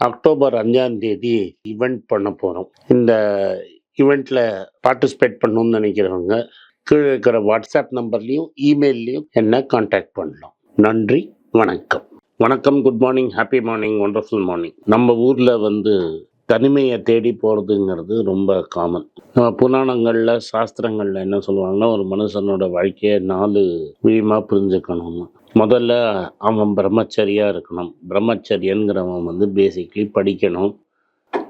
October அஞ்சாம் தேதி event பண்ண போகிறோம் இந்த ஈவெண்ட்டில் பார்ட்டிசிபேட் பண்ணணும்னு நினைக்கிறவங்க கீழே இருக்கிற வாட்ஸ்அப் நம்பர்லேயும் இமெயில்லையும் என்ன காண்டாக்ட் பண்ணலாம். நன்றி வணக்கம். வணக்கம் good morning happy morning wonderful morning நம்ம ஊரில் வந்து தனிமையை தேடி போகிறதுங்கிறது ரொம்ப காமன் நம்ம புராணங்களில் சாஸ்திரங்களில் என்ன சொல்லுவாங்கன்னா ஒரு மனுஷனோட வாழ்க்கையை நாலு விழிமாக புரிஞ்சுக்கணும்னு. முதல்ல அவன் பிரம்மச்சரியாக இருக்கணும். பிரம்மச்சரியங்கிறவன் வந்து பேசிக்லி படிக்கணும்.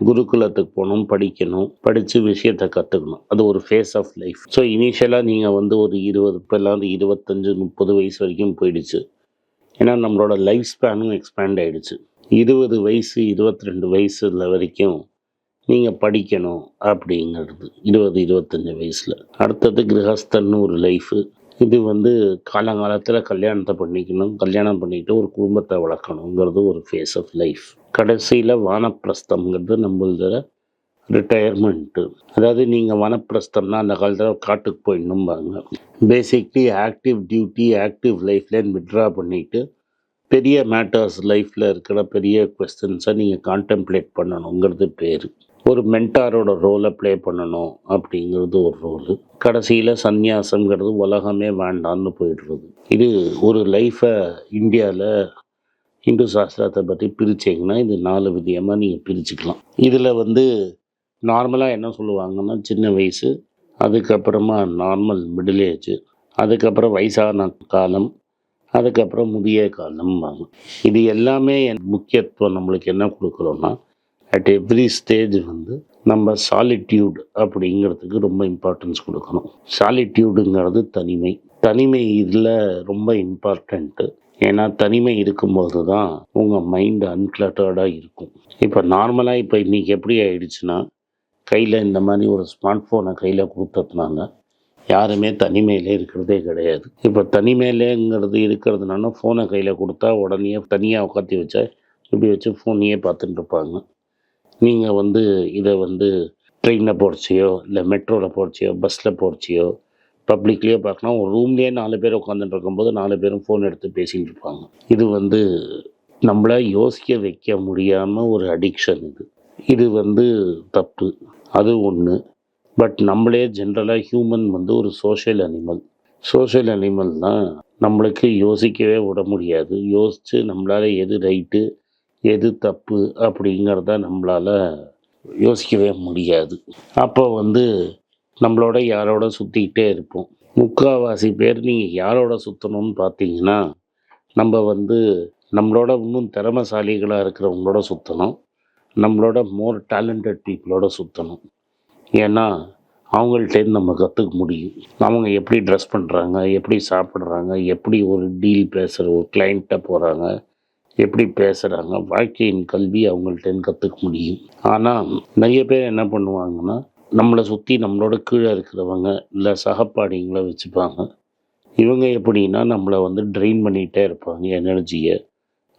குருகுலத்துக்கு போகணும் படிக்கணும். படித்து விஷயத்தை கற்றுக்கணும் அது ஒரு ஃபேஸ் ஆஃப் லைஃப் ஸோ இனிஷியலாக நீங்கள் வந்து ஒரு இருபது இப்போல்லாம் வந்து இருபத்தஞ்சு முப்பது வயசு வரைக்கும் போயிடுச்சு. ஏன்னா நம்மளோட லைஃப் ஸ்பேனும் எக்ஸ்பேண்ட் ஆகிடுச்சு இருபது வயசு இருபத்தி ரெண்டு வயசுல வரைக்கும் நீங்கள் படிக்கணும் அப்படிங்கிறது. இருபது இருபத்தஞ்சி வயசில். அடுத்தது கிரகஸ்தன்னு ஒரு லைஃபு இது வந்து காலங்காலத்தில் கல்யாணத்தை பண்ணிக்கணும் கல்யாணம் பண்ணிக்கிட்டு ஒரு குடும்பத்தை வளர்க்கணுங்கிறது ஒரு ஃபேஸ் ஆஃப் லைஃப் கடைசியில் வானப்பிரஸ்தம்ங்கிறது நம்மளோட ரிட்டையர்மெண்ட்டு அதாவது நீங்கள் வனப்பிரஸ்தம்னா அந்த காலத்தில் காட்டுக்கு போயிடணும்பாங்க பேசிக்லி ஆக்டிவ் டியூட்டி ஆக்டிவ் லைஃப்லேருந்து விட்ரா பண்ணிவிட்டு பெரிய மேட்டர்ஸ் லைஃப்பில் இருக்கிற பெரிய கொஸ்டின்ஸை நீங்கள் கான்டெம்ப்ளேட் பண்ணணுங்கிறது பேர். ஒரு மென்டாரோட ரோலை ப்ளே பண்ணணும் அப்படிங்கிறது ஒரு ரோலு கடைசியில் சந்நியாசங்கிறது உலகமே வேண்டான்னு போயிடுறது. இது ஒரு லைஃப்பை இந்தியாவில் இந்து சாஸ்திரத்தை பற்றி பிரிச்சிங்கன்னா இது நாலு விதமாக நீங்கள் பிரிச்சுக்கலாம். இதில் வந்து நார்மலாக என்ன சொல்லுவாங்கன்னா சின்ன வயசு அதுக்கப்புறமா நார்மல் மிடில் ஏஜ் அதுக்கப்புறம் வயசான காலம் அதுக்கப்புறம் முதிய காலம்பாங்க. இது எல்லாமே என் முக்கியத்துவம். நம்மளுக்கு என்ன கொடுக்குறோன்னா அட் எவ்ரி ஸ்டேஜ் வந்து நம்ம சாலிட்யூட் அப்படிங்கிறதுக்கு ரொம்ப இம்பார்ட்டன்ஸ் கொடுக்கணும். சாலிட்யூடுங்கிறது தனிமை. தனிமை இதில் ரொம்ப இம்பார்ட்டண்ட்டு ஏன்னா தனிமை இருக்கும்போது தான் உங்கள் மைண்டு அன்கிளட்டர்டாக இருக்கும். இப்போ நார்மலாக இப்போ இன்றைக்கி எப்படி ஆயிடுச்சுன்னா கையில் இந்த மாதிரி ஒரு ஸ்மார்ட் ஃபோனை கையில் கொடுத்ததுனால யாருமே தனிமையிலே இருக்கிறதே கிடையாது. இப்போ தனிமையிலேங்கிறது இருக்கிறதுனால ஃபோனை கையில் கொடுத்தா உடனே தனியாக உட்காத்தி வச்சா இப்படி வச்சு ஃபோனையே பார்த்துட்டு இருப்பாங்க. நீங்கள் வந்து இதை வந்து ட்ரெயினில் போகிறச்சியோ இல்லை மெட்ரோவில் போகிறச்சியோ பஸ்ஸில் போகிறச்சியோ பப்ளிக்லேயோ பார்க்கணும். ஒரு ரூம்லேயே நாலு பேர் உட்காந்துட்டு இருக்கும்போது நாலு பேரும் ஃபோன் எடுத்து பேசிகிட்டு இருப்பாங்க. இது வந்து நம்மளை யோசிக்க வைக்க முடியாமல் ஒரு அடிக்ஷன் இது. இது வந்து தப்பு. அது ஒன்று பட் நம்மளே ஜென்ரலாக ஹியூமன் வந்து ஒரு சோஷியல் அனிமல் சோஷியல் அனிமல்னால் நம்மளுக்கு யோசிக்கவே விட முடியாது. யோசித்து நம்மளால் எது ரைட்டு எது தப்பு அப்படிங்கிறத நம்மளால் யோசிக்கவே முடியாது. அப்போ வந்து நம்மளோட யாரோட சுற்றிக்கிட்டே இருப்போம். முக்கால்வாசி பேர் நீங்கள் யாரோட சுற்றணும்னு பார்த்தீங்கன்னா நம்ம வந்து நம்மளோட இன்னும் திறமசாலிகளாக இருக்கிறவங்களோட சுற்றணும் நம்மளோட மோர் டேலண்டட் பீப்புளோட சுற்றணும் ஏன்னா அவங்கள்ட்டேருந்து நம்ம கற்றுக்க முடியும். அவங்க எப்படி ட்ரெஸ் பண்ணுறாங்க எப்படி சாப்பிட்றாங்க எப்படி ஒரு டீல் பேசுகிற ஒரு கிளைண்ட்டை போகிறாங்க எப்படி பேசுகிறாங்க வாழ்க்கையின் கல்வி அவங்கள்ட்டேருந்து கற்றுக்க முடியும். ஆனால் நிறைய பேர் என்ன பண்ணுவாங்கன்னா நம்மளை சுற்றி நம்மளோட கீழே இருக்கிறவங்க இல்லை சகப்பாடிங்களை வச்சுப்பாங்க. இவங்க எப்படின்னா நம்மளை வந்து ட்ரெயின் பண்ணிகிட்டே இருப்பாங்க எனர்ஜியை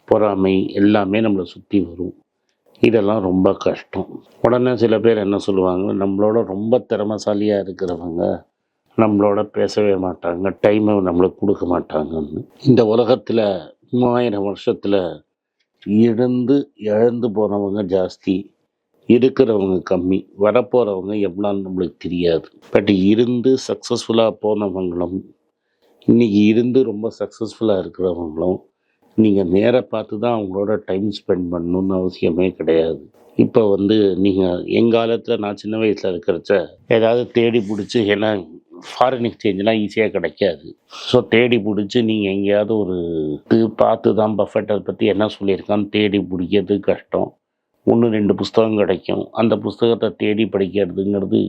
பொறாமை எல்லாமே நம்மளை சுற்றி வரும். இதெல்லாம் ரொம்ப கஷ்டம். உடனே சில பேர் என்ன சொல்லுவாங்க நம்மளோட ரொம்ப திறமசாலியாக இருக்கிறவங்க நம்மளோட பேசவே மாட்டாங்க டைமை நம்மளுக்கு கொடுக்க மாட்டாங்கன்னு. இந்த உலகத்தில் மூவாயிரம் வருஷத்தில் இழந்து இழந்து போனவங்க ஜாஸ்தி இருக்கிறவங்க கம்மி வரப்போகிறவங்க எவ்வளோன்னு நம்மளுக்கு தெரியாது. பட் இருந்து சக்ஸஸ்ஃபுல்லாக போனவங்களும் இன்றைக்கி இருந்து ரொம்ப சக்ஸஸ்ஃபுல்லாக இருக்கிறவங்களும் நீங்கள் நேராக பார்த்து தான் அவங்களோட டைம் ஸ்பெண்ட் பண்ணணும்னு அவசியமே கிடையாது. இப்போ வந்து நீங்கள் எங்காலத்தில் நான் சின்ன வயசில் இருக்கிறச்ச ஏதாவது தேடி பிடிச்சி ஏன்னா ஃபாரின் எக்ஸ்சேஞ்செலாம் ஈஸியாக கிடைக்காது. ஸோ தேடி பிடிச்சி நீங்கள் எங்கேயாவது ஒரு இது பார்த்து தான் பஃபெட்டை பற்றி என்ன சொல்லியிருக்கான்னு தேடி பிடிக்கிறது கஷ்டம். ஒன்று ரெண்டு புஸ்தகம் கிடைக்கும். அந்த புஸ்தகத்தை தேடி படிக்கிறதுங்கிறது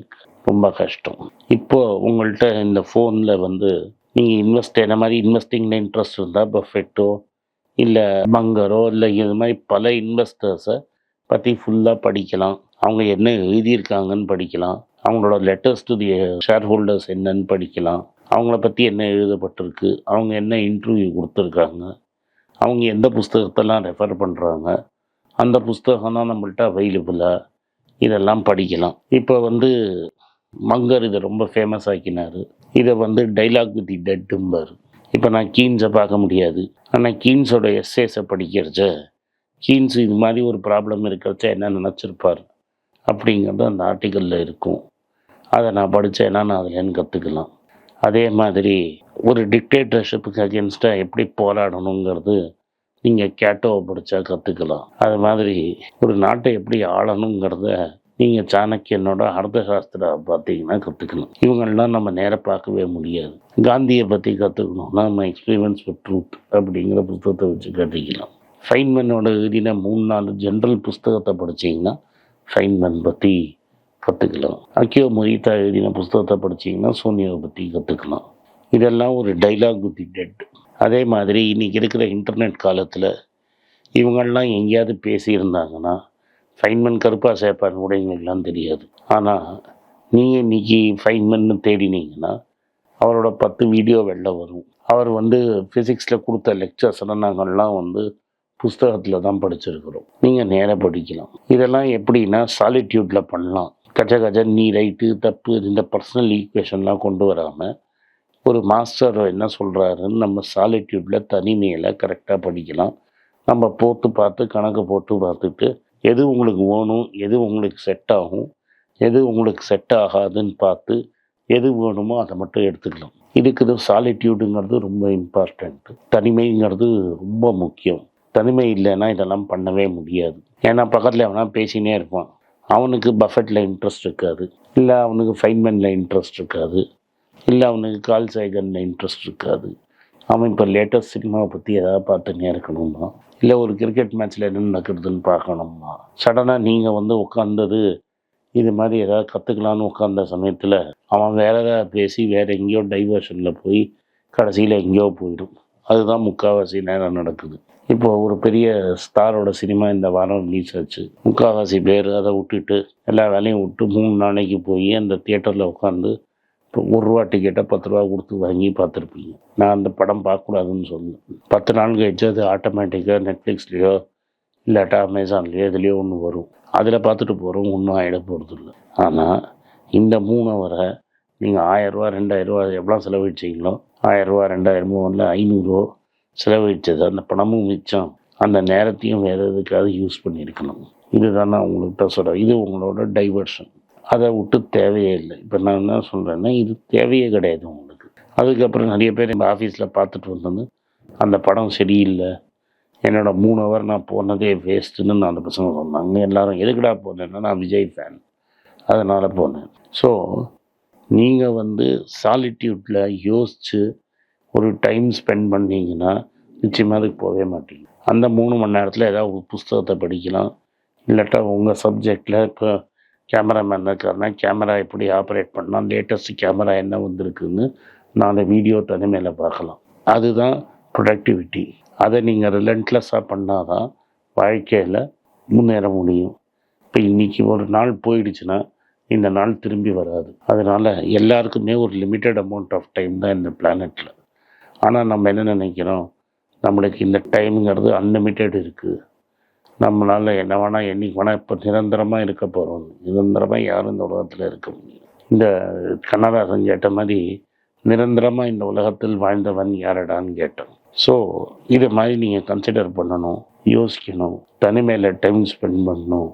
ரொம்ப கஷ்டம். இப்போது உங்கள்கிட்ட இந்த ஃபோனில் வந்து நீங்கள் இன்வெஸ்ட் என்ன மாதிரி இன்வெஸ்டிங்கில் இன்ட்ரெஸ்ட் இருந்தால் பஃபெட்டோ இல்லை பங்கரோ இல்லை இது மாதிரி பல இன்வெஸ்டர்ஸை பற்றி ஃபுல்லாக படிக்கலாம். அவங்க என்ன எழுதியிருக்காங்கன்னு படிக்கலாம். அவங்களோட letters to the shareholders என்னன்னு படிக்கலாம். அவங்கள பற்றி என்ன எழுதப்பட்டிருக்கு? அவங்க என்ன இன்டர்வியூ கொடுத்துருக்காங்க? அவங்க எந்த புஸ்தகத்தெல்லாம் ரெஃபர் பண்ணுறாங்க அந்த புஸ்தகம் நம்மள்ட்ட அவைலபிளாக இதெல்லாம் படிக்கலாம். இப்போ வந்து மங்கர் இதை ரொம்ப ஃபேமஸ் ஆக்கினார். இதை வந்து டைலாக் வித் தி டெட்டும்பார் இப்போ நான் கீன்ஸை பார்க்க முடியாது. ஆனால் கீன்ஸோட எஸ்ஏஸை படிக்கிறச்ச கீன்ஸ் இது மாதிரி ஒரு ப்ராப்ளம் இருக்கிறச்ச என்ன நினச்சிருப்பார்? அப்படிங்கிறது அந்த ஆர்டிக்கலில் இருக்கும். அதை நான் படித்தேன்னா நான் அதுலேருந்து கற்றுக்கலாம் அதே மாதிரி ஒரு டிக்டேட்டர்ஷிப்புக்கு அகேன்ஸ்டாக எப்படி போராடணுங்கிறது நீங்கள் கேட்டோவை படித்தா கற்றுக்கலாம் அது மாதிரி ஒரு நாட்டை எப்படி ஆளணுங்கிறத நீங்கள் சாணக்கியனோட அர்த்த சாஸ்திரா பார்த்தீங்கன்னா கற்றுக்கணும் இவங்கள்லாம் நம்ம நேராக பார்க்கவே முடியாது. காந்தியை பற்றி கற்றுக்கணும்னா நம்ம எக்ஸ்பீரியன்ஸ் வித் ட்ரூத் அப்படிங்கிற புத்தகத்தை வச்சு கற்றுக்கலாம் ஃபைன்மேனோட எழுதின மூணு நாலு ஜென்ரல் புஸ்தகத்தை படிச்சீங்கன்னா ஃபைன்மேன் பற்றி கற்றுக்கலாம் அக்கியோ மொஹிதா எழுதின புஸ்தகத்தை படிச்சீங்கன்னா சோனியாவை பற்றி கற்றுக்கலாம் இதெல்லாம் ஒரு டைலாக் வித் டெட் அதே மாதிரி இன்றைக்கி இருக்கிற இன்டர்நெட் காலத்தில் இவங்கள்லாம் எங்கேயாவது பேசியிருந்தாங்கன்னா ஃபைன்மன் கருப்பா சேப்பான் கூட தெரியாது. ஆனால் நீங்கள் இன்னைக்கு ஃபைன்மேன்னு தேடினீங்கன்னா அவரோட பத்து வீடியோ வெளில வரும். அவர் வந்து ஃபிசிக்ஸில் கொடுத்த லெக்சர்ஸ் நாங்கள்லாம் வந்து புஸ்தகத்தில் தான் படிச்சிருக்கிறோம். நீங்கள் நேராக படிக்கலாம். இதெல்லாம் எப்படின்னா சாலிட்யூட்டில் பண்ணலாம். கஜ கஜ நீ ரைட்டு தப்பு இந்த பர்சனல் ஈக்குவேஷன்லாம் கொண்டு வராமல் ஒரு மாஸ்டர் என்ன சொல்கிறாருன்னு நம்ம சாலிட்யூட்டில் தனிமையில் கரெக்டாக படிக்கலாம். நம்ம போட்டு பார்த்து கணக்கு போட்டு பார்த்துட்டு எது உங்களுக்கு வேணும் எது உங்களுக்கு செட் ஆகும் எது உங்களுக்கு செட் ஆகாதுன்னு பார்த்து எது வேணுமோ அதை மட்டும் எடுத்துக்கலாம். இதுக்கு சாலிட்யூடுங்கிறது ரொம்ப இம்பார்ட்டண்ட்டு தனிமைங்கிறது ரொம்ப முக்கியம். தனிமை இல்லைன்னா இதெல்லாம் பண்ணவே முடியாது. ஏன்னா பக்கத்தில் எவனா பேசினே இருப்பான். அவனுக்கு பஃபெட்டில் இன்ட்ரெஸ்ட் இருக்காது. இல்லை அவனுக்கு ஃபைன்மேனில் இன்ட்ரெஸ்ட் இருக்காது. இல்லை அவனுக்கு கால் சைகனில் இன்ட்ரெஸ்ட் இருக்காது. அவன் இப்போ லேட்டஸ்ட் சினிமாவை பற்றி எதாவது பார்த்துன்னே இருக்கணுமா? இல்லை ஒரு கிரிக்கெட் மேட்ச்சில் என்ன நடக்கிறதுன்னு பார்க்கணுமா? சடனாக நீங்கள் வந்து உட்காந்தது இது மாதிரி ஏதாவது கற்றுக்கலான்னு உட்காந்த சமயத்தில் அவன் வேற ஏதாவது பேசி வேறு எங்கேயோ டைவர்ஷனில் போய் கடைசியில் எங்கேயோ போயிடும். அதுதான் முக்கால்வாசி நேரம் நடக்குது. இப்போ ஒரு பெரிய ஸ்டாரோட சினிமா இந்த வாரம் ரிலீஸ் ஆச்சு. முக்கால்வாசி பேர் அதை விட்டுட்டு எல்லா வேலையும் விட்டு மூணு நாளைக்கு போய் அந்த தியேட்டரில் உட்காந்து இப்போ ஒரு ரூபா டிக்கெட்டை பத்து ரூபா கொடுத்து வாங்கி பார்த்துருப்பீங்க. நான் அந்த படம் பார்க்கக்கூடாதுன்னு சொன்னேன். பத்து நாள் கழிச்சு அது ஆட்டோமேட்டிக்காக நெட்ஃப்ளிக்ஸ்லேயோ இல்லாட்டா அமேசான்லேயோ இதுலேயோ ஒன்று வரும். அதில் பார்த்துட்டு போகிறோம் ஒன்றும் ஆகிட போகிறது இல்லை ஆனால் இந்த மூணு வரை நீங்கள் ஆயிரரூவா ரெண்டாயிரரூவா எவ்வளோ செலவழிச்சிங்களோ ஆயிரரூவா ரெண்டாயிரமோ இல்லை ஐநூறுரூவா செலவழிச்சது அந்த பணமும் மிச்சம். அந்த நேரத்தையும் வேறு எதுக்காவது யூஸ் பண்ணியிருக்கணும். இதுதான் நான் உங்கள்கிட்ட சொல்கிறேன் இது உங்களோட டைவர்ஷன் அதை விட்டு தேவையே இல்லை. இப்போ நான் என்ன சொல்கிறேன்னா இது தேவையே கிடையாது உங்களுக்கு. அதுக்கப்புறம் நிறைய பேர் எங்கள் ஆஃபீஸில் பார்த்துட்டு வந்தது அந்த படம் சரியில்லை. என்னோட மூணு ஹவர் நான் போனதே வேஸ்ட்டுன்னு நான் அந்த பசங்க சொன்னாங்க. எல்லோரும் எதுக்குடா போனேன்னா நான் விஜய் ஃபேன் அதனால் போனேன். ஸோ நீங்கள் வந்து சாலிட்யூட்டில் யோசித்து ஒரு டைம் ஸ்பெண்ட் பண்ணிங்கன்னா நிச்சயமாக அதுக்கு போகவே மாட்டீங்க. அந்த மூணு மணி நேரத்தில் ஏதாவது ஒரு புஸ்தகத்தை படிக்கலாம். இல்லாட்டா உங்கள் சப்ஜெக்டில் இப்போ கேமராமேன் இருக்காருன்னா கேமரா எப்படி ஆப்ரேட் பண்ணால் லேட்டஸ்ட் கேமரா என்ன வந்திருக்குன்னு நாலு வீடியோ தனிமையில் பார்க்கலாம். அதுதான் ப்ரொடக்டிவிட்டி அதை நீங்கள் ரிலண்ட்லெஸ்ஸாக பண்ணால் தான் வாழ்க்கையில் முன்னேற முடியும். இப்போ இன்றைக்கி ஒரு நாள் போயிடுச்சுன்னா இந்த நாள் திரும்பி வராது. அதனால் எல்லாருக்குமே ஒரு லிமிட்டட் அமௌண்ட் ஆஃப் டைம் தான் இந்த பிளானெட்டில் ஆனால் நம்ம என்ன நினைக்கிறோம்? நம்மளுக்கு இந்த டைமுங்கிறது அன்லிமிட்டெட் இருக்குது நம்மளால் என்ன வேணால் என்றைக்கு வேணால் இப்போ நிரந்தரமாக இருக்க போகிறோம் நிரந்தரமாக யாரும் இந்த உலகத்தில் இருக்க முடியும் இந்த கண்ணதாசன் கேட்ட மாதிரி நிரந்தரமாக இந்த உலகத்தில் வாழ்ந்தவன் யாரடான்னு கேட்டோம். ஸோ இது மாதிரி நீங்கள் கன்சிடர் பண்ணணும் யோசிக்கணும் தனிமையில் டைம் ஸ்பெண்ட் பண்ணணும்.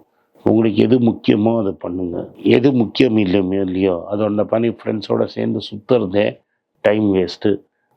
உங்களுக்கு எது முக்கியமோ அதை பண்ணுங்கள் எது முக்கியம் இல்லையோ இல்லையோ அதோட பண்ணி ஃப்ரெண்ட்ஸோடு சேர்ந்து சுற்றுறதே டைம் வேஸ்ட்டு